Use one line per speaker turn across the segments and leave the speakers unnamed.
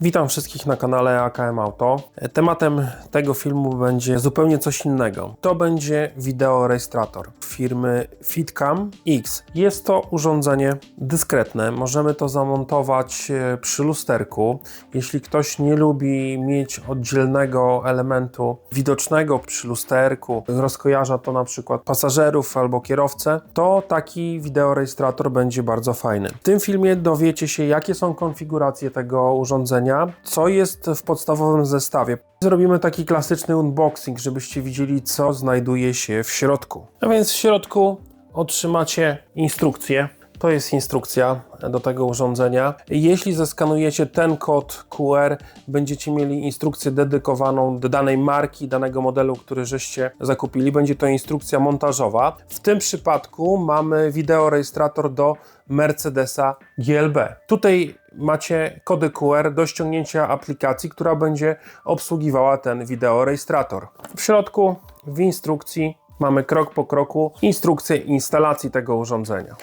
Witam wszystkich na kanale AKM Auto. Tematem tego filmu będzie zupełnie coś innego. To będzie wideo rejestrator firmy Fitcam X. Jest to urządzenie dyskretne. Możemy to zamontować e, przy lusterku. Jeśli ktoś nie lubi mieć oddzielnego elementu widocznego przy lusterku, rozkojarza to na przykład pasażerów albo kierowcę, to taki wideorejestrator będzie bardzo fajny. W tym filmie dowiecie się, jakie są konfiguracje tego urządzenia, co jest w podstawowym zestawie. Zrobimy taki klasyczny unboxing, żebyście widzieli, co znajduje się w środku. A więc w środku otrzymacie instrukcję. To jest instrukcja do tego urządzenia. Jeśli zeskanujecie ten kod QR, będziecie mieli instrukcję dedykowaną do danej marki, danego modelu, który żeście zakupili. Będzie to instrukcja montażowa. W tym przypadku mamy wideorejestrator do Mercedesa GLB. Tutaj macie kody QR do ściągnięcia aplikacji, która będzie obsługiwała ten wideorejestrator. W środku w instrukcji mamy krok po kroku instrukcję instalacji tego urządzenia.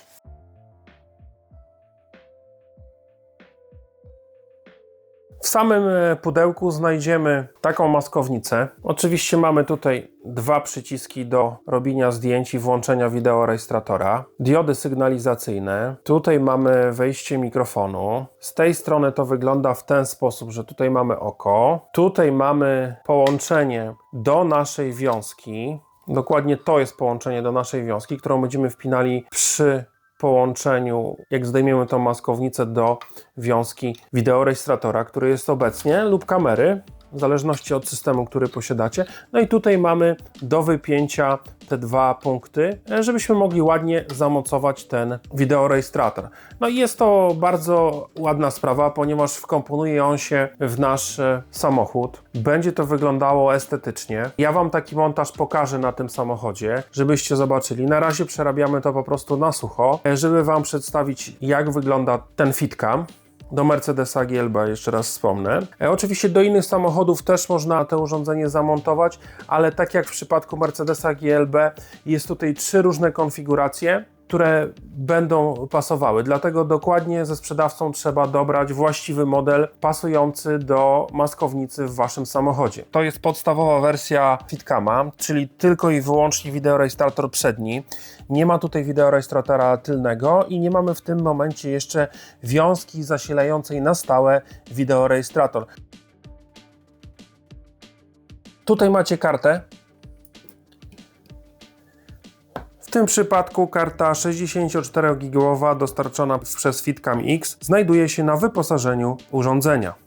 Samym e, pudełku znajdziemy taką maskownicę. Oczywiście mamy tutaj dwa przyciski do robienia zdjęć i włączenia wideorejestratora, diody sygnalizacyjne. Tutaj mamy wejście mikrofonu. Z tej strony to wygląda w ten sposób, że tutaj mamy oko. Tutaj mamy połączenie do naszej wiązki. Dokładnie to jest połączenie do naszej wiązki, którą będziemy wpinali przy połączeniu, jak zdejmiemy tą maskownicę do wiązki wideorejestratora, który jest obecnie, lub kamery, w zależności od systemu, który posiadacie. No i tutaj mamy do wypięcia te dwa punkty, żebyśmy mogli ładnie zamocować ten wideorejestrator. No i jest to bardzo ładna sprawa, ponieważ wkomponuje on się w nasz e, samochód. Będzie to wyglądało estetycznie. Ja Wam taki montaż pokażę na tym samochodzie, żebyście zobaczyli. Na razie przerabiamy to po prostu na sucho, e, żeby Wam przedstawić, jak wygląda ten fitcam do Mercedesa GLB, jeszcze raz wspomnę. E, oczywiście do innych samochodów też można to urządzenie zamontować, ale tak jak w przypadku Mercedesa GLB jest tutaj trzy różne konfiguracje które będą pasowały. Dlatego dokładnie ze sprzedawcą trzeba dobrać właściwy model pasujący do maskownicy w waszym samochodzie. To jest podstawowa wersja Fitcama, czyli tylko i wyłącznie wideorejestrator przedni. Nie ma tutaj wideorejestratora tylnego i nie mamy w tym momencie jeszcze wiązki zasilającej na stałe wideorejestrator. Tutaj macie kartę W tym przypadku karta 64GB dostarczona przez Fitcam X znajduje się na wyposażeniu urządzenia.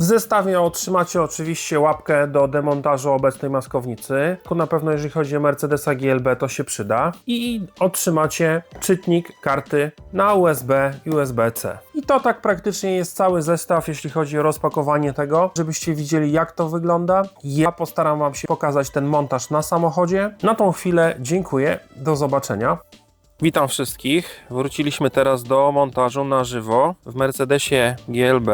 W zestawie otrzymacie oczywiście łapkę do demontażu obecnej maskownicy. Na pewno jeżeli chodzi o Mercedesa GLB to się przyda. I otrzymacie czytnik karty na USB i USB-C. I to tak praktycznie jest cały zestaw, jeśli chodzi o rozpakowanie tego, żebyście widzieli jak to wygląda. Ja postaram Wam się pokazać ten montaż na samochodzie. Na tą chwilę dziękuję, do zobaczenia. Witam wszystkich. Wróciliśmy teraz do montażu na żywo w Mercedesie GLB.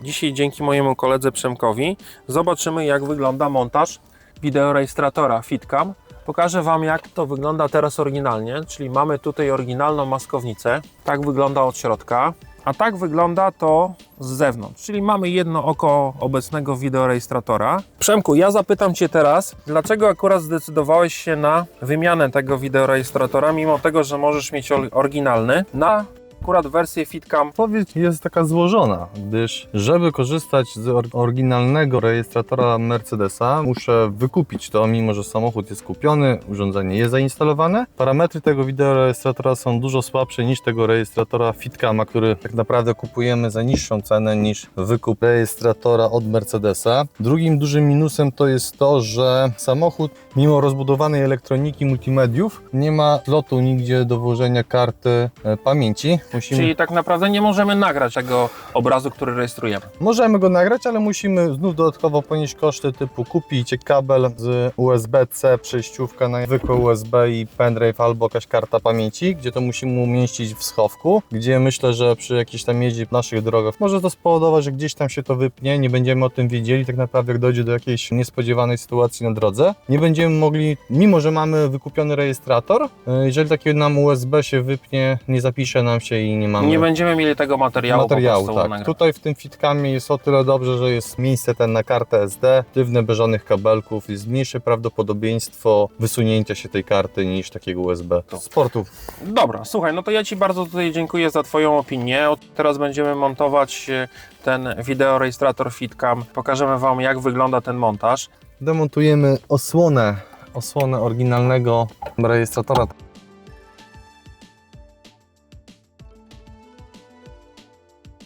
Dzisiaj dzięki mojemu koledze Przemkowi zobaczymy jak wygląda montaż wideorejestratora Fitcam. Pokażę Wam jak to wygląda teraz oryginalnie, czyli mamy tutaj oryginalną maskownicę. Tak wygląda od środka, a tak wygląda to z zewnątrz, czyli mamy jedno oko obecnego wideorejestratora. Przemku, ja zapytam Cię teraz, dlaczego akurat zdecydowałeś się na wymianę tego wideorejestratora, mimo tego, że możesz mieć oryginalny, na akurat wersję Fitcam
Odpowiedź jest taka złożona, gdyż żeby korzystać z or- oryginalnego rejestratora Mercedesa, muszę wykupić to, mimo że samochód jest kupiony, urządzenie jest zainstalowane. Parametry tego wideorejestratora są dużo słabsze niż tego rejestratora Fitcama, który tak naprawdę kupujemy za niższą cenę niż wykup rejestratora od Mercedesa. Drugim dużym minusem to jest to, że samochód, mimo rozbudowanej elektroniki multimediów, nie ma slotu nigdzie do włożenia karty e, pamięci. Musimy...
Czyli tak naprawdę nie możemy nagrać tego obrazu, który rejestrujemy.
Możemy go nagrać, ale musimy znów dodatkowo ponieść koszty typu kupić kabel z USB-C, przejściówka na zwykłe USB i pendrive albo jakaś karta pamięci, gdzie to musimy umieścić w schowku, gdzie myślę, że przy jakiejś tam jeździe w naszych drogach może to spowodować, że gdzieś tam się to wypnie, nie będziemy o tym wiedzieli, tak naprawdę jak dojdzie do jakiejś niespodziewanej sytuacji na drodze. Nie będziemy mogli, mimo że mamy wykupiony rejestrator, e, jeżeli taki nam USB się wypnie, nie zapisze nam się i nie mamy
Nie będziemy mieli tego materiału,
materiału. Tak.
nagrać.
Tutaj w tym fitkamie jest o tyle dobrze, że jest miejsce ten na kartę SD, sztywne bez żadnych kabelków, jest mniejsze prawdopodobieństwo wysunięcia się tej karty niż takiego USB. Sportu.
Dobra, słuchaj, no to ja Ci bardzo tutaj dziękuję za Twoją opinię. Teraz będziemy montować e, ten wideorejestrator FitCam. Pokażemy Wam, jak wygląda ten montaż.
Demontujemy osłonę, osłonę oryginalnego rejestratora.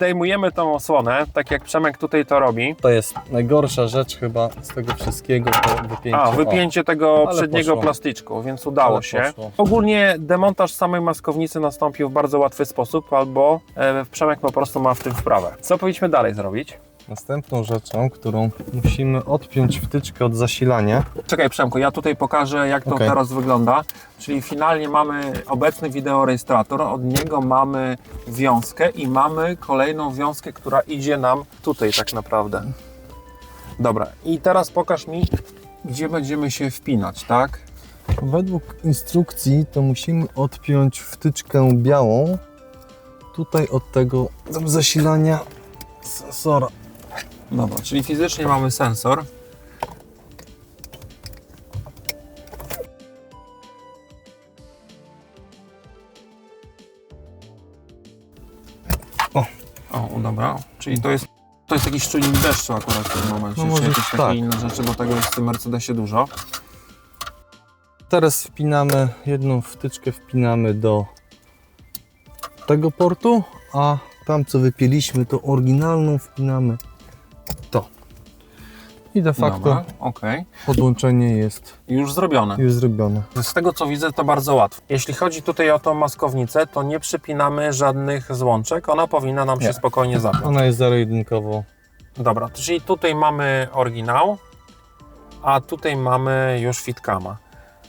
Zdejmujemy tą osłonę, tak jak Przemek tutaj to robi.
To jest najgorsza rzecz chyba z tego wszystkiego, to wypięcie.
A,
O.
wypięcie tego
Ale
przedniego
poszło.
plastyczku, więc udało się. Ogólnie demontaż samej maskownicy nastąpił w bardzo łatwy sposób, albo e, Przemek po prostu ma w tym wprawę. Co powinniśmy dalej zrobić?
Następną rzeczą, którą musimy odpiąć wtyczkę od zasilania.
Czekaj Przemku, ja tutaj pokażę jak to
Okej.
teraz wygląda. Czyli finalnie mamy obecny wideorejestrator, od niego mamy wiązkę i mamy kolejną wiązkę, która idzie nam tutaj tak naprawdę. Dobra, i teraz pokaż mi, gdzie będziemy się wpinać, tak?
Według instrukcji to musimy odpiąć wtyczkę białą tutaj od tego zasilania sensora.
Dobra, czyli fizycznie mamy sensor.
O.
O, dobra. Czyli to jest, to jest jakiś czujnik deszczu akurat w tym momencie,
No
czy
może
jakieś takie
tak.
inne rzeczy, bo tego jest w tym Mercedesie dużo.
Teraz wpinamy jedną wtyczkę wpinamy do tego portu, a tam co wypięliśmy to oryginalną wpinamy. I de facto
Dobra, okej.
podłączenie jest
Już zrobione.
już zrobione.
Z tego co widzę, to bardzo łatwo. Jeśli chodzi tutaj o tą maskownicę, to nie przypinamy żadnych złączek. Ona powinna nam się
Nie.
spokojnie zapiąć.
Ona jest zero-jedynkowo.
Dobra, czyli tutaj mamy oryginał, a tutaj mamy już fitkama.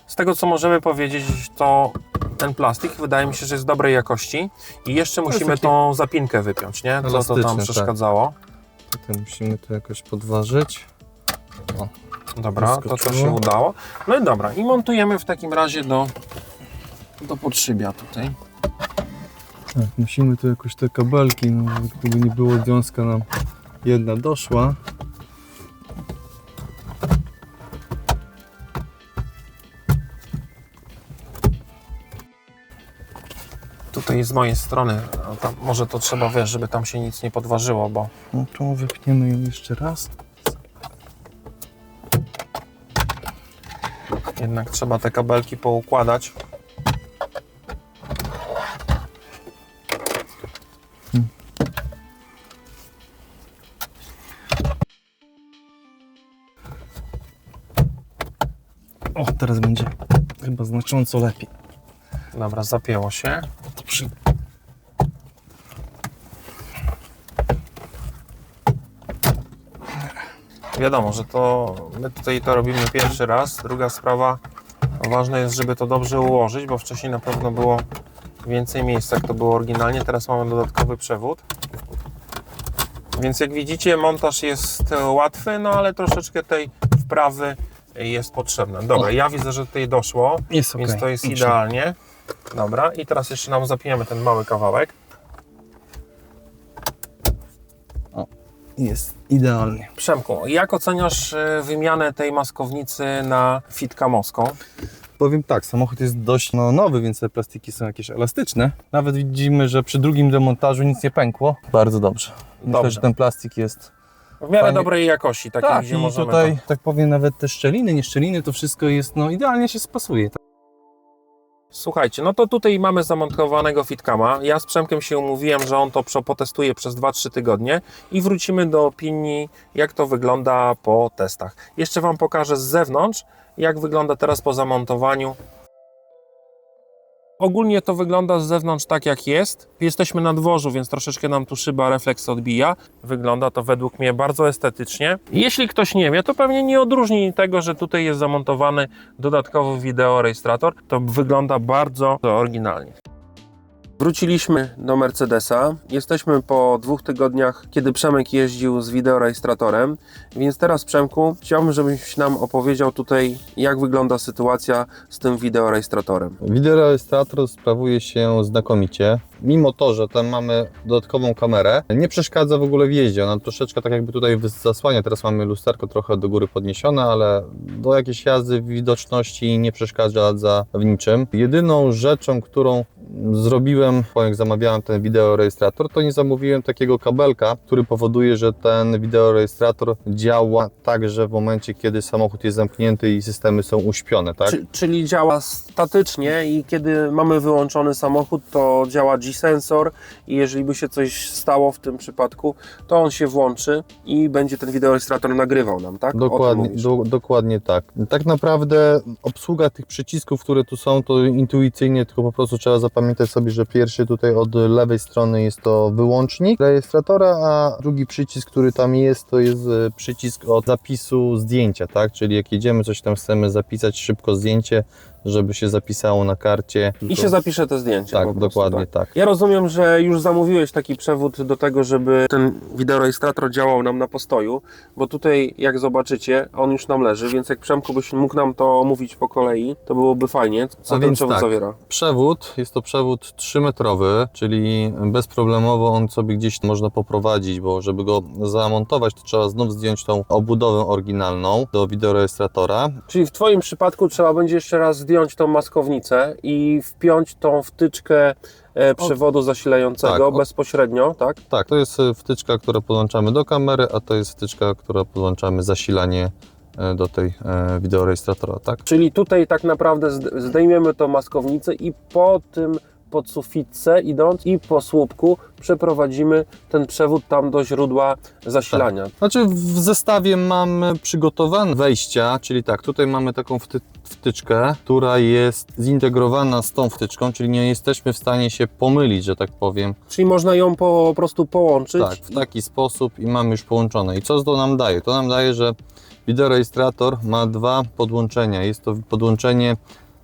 Z tego co możemy powiedzieć, to ten plastik wydaje mi się, że jest dobrej jakości i jeszcze
jest
musimy
taki
tą zapinkę wypiąć, nie? Co to
elastyczny,
tam
tak.
przeszkadzało.
Tutaj musimy to jakoś podważyć.
Dobra, to to
Wyskoczyło.
się udało. No i dobra, i montujemy w takim razie do, do podszybia tutaj.
Tak, musimy tu jakoś te kabelki, no, gdyby nie było wiązka nam jedna doszła.
Tutaj z mojej strony, może to trzeba, wiesz, żeby tam się nic nie podważyło, bo
No to wypniemy ją jeszcze raz.
Jednak trzeba te kabelki poukładać.
O, teraz będzie chyba znacząco lepiej.
Dobra, zapięło się.
To przy...
Wiadomo, że to my tutaj to robimy pierwszy raz. Druga sprawa, ważne jest, żeby to dobrze ułożyć, bo wcześniej na pewno było więcej miejsca, jak to było oryginalnie. Teraz mamy dodatkowy przewód. Więc jak widzicie, montaż jest łatwy, no ale troszeczkę tej wprawy jest potrzebna. Dobra, ja widzę, że tutaj doszło,
Jest
więc to jest idealnie. Dobra, i teraz jeszcze nam zapiniemy ten mały kawałek.
Jest idealnie.
Przemku, jak oceniasz e, wymianę tej maskownicy na Fitka Moską?
Powiem tak, samochód jest dość no, nowy, więc te plastiki są jakieś elastyczne. Nawet widzimy, że przy drugim demontażu nic nie pękło. Bardzo dobrze. Myślę,
Dobrze.
że ten plastik jest
W miarę
Fajnie.
dobrej jakości, takiej,
tak
gdzie
i
możemy
tutaj,
to...
tak powiem, nawet te szczeliny, nie szczeliny, to wszystko jest, no idealnie się spasuje.
Słuchajcie, no to tutaj mamy zamontowanego Fitkama. Ja z Przemkiem się umówiłem, że on to potestuje przez 2-3 tygodnie i wrócimy do opinii, jak to wygląda po testach. Jeszcze Wam pokażę z zewnątrz, jak wygląda teraz po zamontowaniu. Ogólnie to wygląda z zewnątrz tak jak jest. Jesteśmy na dworzu, więc troszeczkę nam tu szyba refleks odbija. Wygląda to według mnie bardzo estetycznie. Jeśli ktoś nie wie, to pewnie nie odróżni tego, że tutaj jest zamontowany dodatkowy wideorejestrator. To wygląda bardzo oryginalnie. Wróciliśmy do Mercedesa. Jesteśmy po dwóch tygodniach, kiedy Przemek jeździł z wideorejestratorem. Więc teraz, Przemku, chciałbym, żebyś nam opowiedział tutaj, jak wygląda sytuacja z tym wideorejestratorem.
Wideorejestrator sprawuje się znakomicie. Mimo to, że tam mamy dodatkową kamerę, nie przeszkadza w ogóle w jeździe. Ona troszeczkę tak jakby tutaj zasłania. Teraz mamy lusterko trochę do góry podniesione, ale do jakiejś jazdy widoczności nie przeszkadza w niczym. Jedyną rzeczą, którą zrobiłem, jak zamawiałem ten wideorejestrator, to nie zamówiłem takiego kabelka, który powoduje, że ten wideorejestrator działa także w momencie, kiedy samochód jest zamknięty i systemy są uśpione, tak?
Czy, czyli działa statycznie i kiedy mamy wyłączony samochód, to działa G-sensor i jeżeli by się coś stało w tym przypadku, to on się włączy i będzie ten wideorejestrator nagrywał nam, tak?
Dokładnie, do, dokładnie tak. Tak naprawdę obsługa tych przycisków, które tu są, to intuicyjnie, tylko po prostu trzeba zapamiętać sobie, że pierwszy tutaj od lewej strony jest to wyłącznik rejestratora, a drugi przycisk, który tam jest, to jest e, przycisk od zapisu zdjęcia, tak? Czyli jak jedziemy, coś tam chcemy zapisać, szybko zdjęcie, żeby się zapisało na karcie.
I się zapisze te zdjęcia.
Tak,
prostu,
dokładnie
tak?
tak.
Ja rozumiem, że już zamówiłeś taki przewód do tego, żeby ten wideorejestrator działał nam na postoju, bo tutaj, jak zobaczycie, on już nam leży, więc jak Przemku byś mógł nam to omówić po kolei, to byłoby fajnie. Co
A
ten przewód
tak.
zawiera?
Przewód, jest to przewód 3-metrowy, czyli bezproblemowo on sobie gdzieś można poprowadzić, bo żeby go zamontować, to trzeba znów zdjąć tą obudowę oryginalną do wideorejestratora.
Czyli w Twoim przypadku trzeba będzie jeszcze raz zdjąć tą maskownicę i wpiąć tą wtyczkę e, przewodu zasilającego
tak,
bezpośrednio, tak?
Tak, to jest e, wtyczka, którą podłączamy do kamery, a to jest wtyczka, która podłączamy zasilanie e, do tej wideorejestratora, tak?
Czyli tutaj tak naprawdę zd- zdejmiemy tą maskownicę i po tym pod sufitce idąc i po słupku przeprowadzimy ten przewód tam do źródła zasilania.
Znaczy w zestawie mamy przygotowane wejścia, czyli tak, tutaj mamy taką wty wtyczkę, która jest zintegrowana z tą wtyczką, czyli nie jesteśmy w stanie się pomylić, że tak powiem,
Czyli można ją po prostu połączyć.
Tak, w taki sposób i mamy już połączone. I co to nam daje? To nam daje, że wideorejestrator ma dwa podłączenia. Jest to podłączenie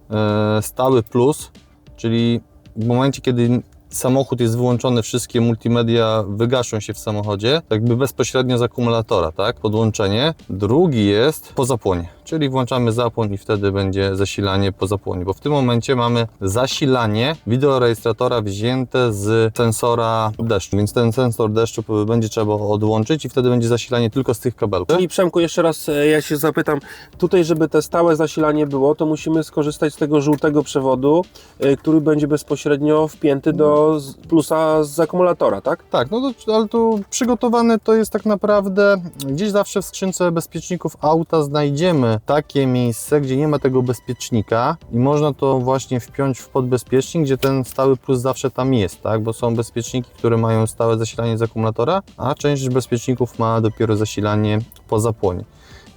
e, stały plus, czyli momencie, kiedy samochód jest wyłączony, wszystkie multimedia wygaszą się w samochodzie, jakby bezpośrednio z akumulatora, tak? Podłączenie. Drugi jest po zapłonie, czyli włączamy zapłon i wtedy będzie zasilanie po zapłonie, bo w tym momencie mamy zasilanie wideorejestratora wzięte z sensora deszczu, więc ten sensor deszczu będzie trzeba odłączyć i wtedy będzie zasilanie tylko z tych kabelków.
Czyli Przemku, jeszcze raz e, ja się zapytam, tutaj żeby te stałe zasilanie było, to musimy skorzystać z tego żółtego przewodu, e, który będzie bezpośrednio wpięty do plusa z akumulatora, tak?
Tak, no to, ale tu przygotowane to jest tak naprawdę gdzieś zawsze w skrzynce bezpieczników auta znajdziemy takie miejsce, gdzie nie ma tego bezpiecznika i można to właśnie wpiąć w podbezpiecznik, gdzie ten stały plus zawsze tam jest, tak? Bo są bezpieczniki, które mają stałe zasilanie z akumulatora, a część bezpieczników ma dopiero zasilanie po zapłonie.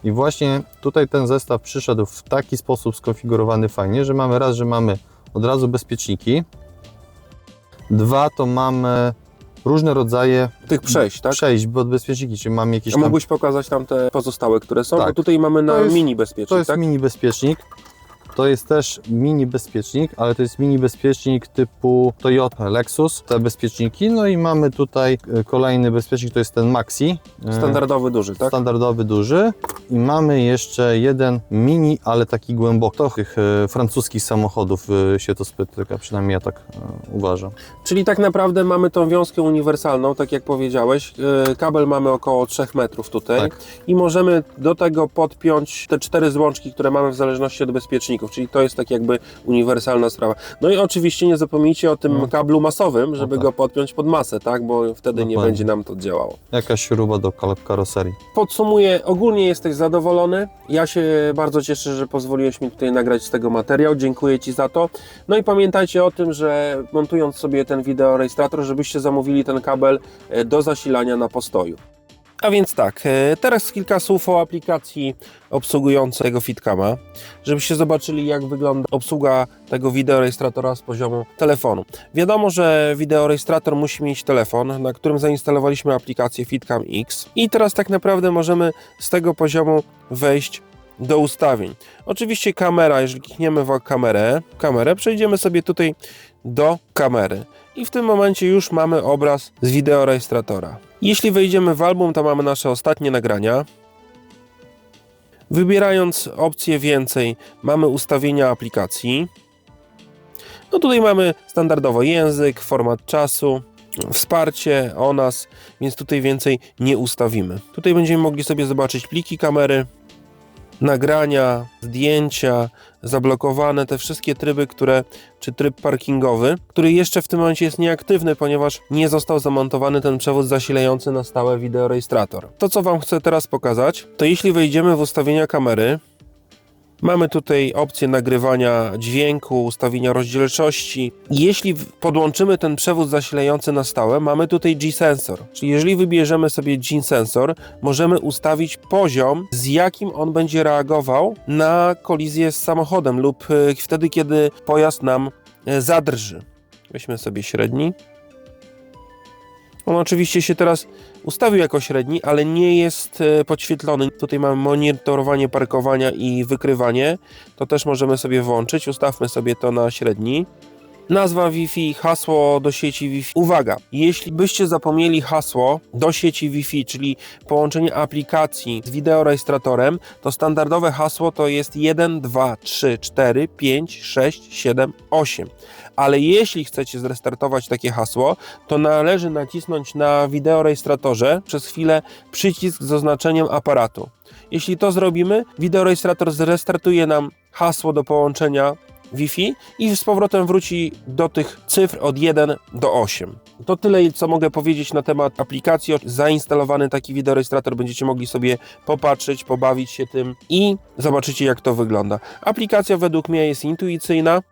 I właśnie tutaj ten zestaw przyszedł w taki sposób skonfigurowany fajnie, że mamy raz, że mamy od razu bezpieczniki, dwa to mamy różne rodzaje
Tych przejść, tak?
przejść pod bezpieczniki, czy mamy jakieś
A
tam...
mógłbyś pokazać tam te pozostałe, które są?
Tak.
Bo tutaj mamy na
To jest-
mini bezpiecznik,
To jest
tak?
mini bezpiecznik. To jest też mini bezpiecznik, ale to jest mini bezpiecznik typu Toyota Lexus, te bezpieczniki. No i mamy tutaj e, kolejny bezpiecznik, to jest ten Maxi. e,
Standardowy duży, tak?
Standardowy, duży. I mamy jeszcze jeden mini, ale taki głęboki. To tych e, francuskich samochodów się to spytyka, przynajmniej ja tak uważam.
Czyli tak naprawdę mamy tą wiązkę uniwersalną, tak jak powiedziałeś. Kabel mamy około 3 metrów tutaj
Tak.
i możemy do tego podpiąć te cztery złączki, które mamy w zależności od bezpieczników, czyli to jest tak jakby uniwersalna sprawa. No i oczywiście nie zapomnijcie o tym
No.
kablu masowym, żeby
tak.
go podpiąć pod masę, tak? Bo wtedy nie będzie nam to działało.
Jakaś śruba do karoserii.
Podsumuję, ogólnie jesteś zadowolony. Ja się bardzo cieszę, że pozwoliłeś mi tutaj nagrać z tego materiał. Dziękuję Ci za to. No i pamiętajcie o tym, że montując sobie ten wideorejestrator, żebyście zamówili ten kabel e, do zasilania na postoju. A więc tak, e, teraz kilka słów o aplikacji obsługującej tego Fitcama, żebyście zobaczyli jak wygląda obsługa tego wideorejestratora z poziomu telefonu. Wiadomo, że wideorejestrator musi mieć telefon, na którym zainstalowaliśmy aplikację Fitcam X i teraz tak naprawdę możemy z tego poziomu wejść do ustawień. Oczywiście kamera, jeżeli klikniemy w kamerę, kamerę, przejdziemy sobie tutaj do kamery. i w tym momencie już mamy obraz z wideorejestratora. Jeśli wejdziemy w album, to mamy nasze ostatnie nagrania. Wybierając opcję więcej, mamy ustawienia aplikacji. No tutaj mamy standardowo język, format czasu, wsparcie o nas, więc tutaj więcej nie ustawimy. Tutaj będziemy mogli sobie zobaczyć pliki kamery, nagrania, zdjęcia, zablokowane, te wszystkie tryby, które, czy tryb parkingowy, który jeszcze w tym momencie jest nieaktywny, ponieważ nie został zamontowany ten przewód zasilający na stałe wideorejestrator. To, co Wam chcę teraz pokazać, to jeśli wejdziemy w ustawienia kamery, Mamy tutaj opcję nagrywania dźwięku, ustawienia rozdzielczości. Jeśli podłączymy ten przewód zasilający na stałe, mamy tutaj G-sensor. Czyli jeżeli wybierzemy sobie G-sensor, możemy ustawić poziom, z jakim on będzie reagował na kolizję z samochodem lub e, wtedy, kiedy pojazd nam e, zadrży. Weźmy sobie średni. On oczywiście się teraz ustawił jako średni, ale nie jest e, podświetlony. Tutaj mamy monitorowanie parkowania i wykrywanie. To też możemy sobie włączyć. Ustawmy sobie to na średni. Nazwa Wi-Fi, hasło do sieci Wi-Fi. Uwaga, jeśli byście zapomnieli hasło do sieci Wi-Fi, czyli połączenie aplikacji z wideorejestratorem, to standardowe hasło to jest 1, 2, 3, 4, 5, 6, 7, 8. Ale jeśli chcecie zrestartować takie hasło, to należy nacisnąć na wideorejestratorze przez chwilę przycisk z oznaczeniem aparatu. Jeśli to zrobimy, wideorejestrator zrestartuje nam hasło do połączenia Wi-Fi i z powrotem wróci do tych cyfr od 1 do 8. To tyle, co mogę powiedzieć na temat aplikacji. Zainstalowany taki wideorejestrator będziecie mogli sobie popatrzeć, pobawić się tym i zobaczycie, jak to wygląda. Aplikacja według mnie jest intuicyjna,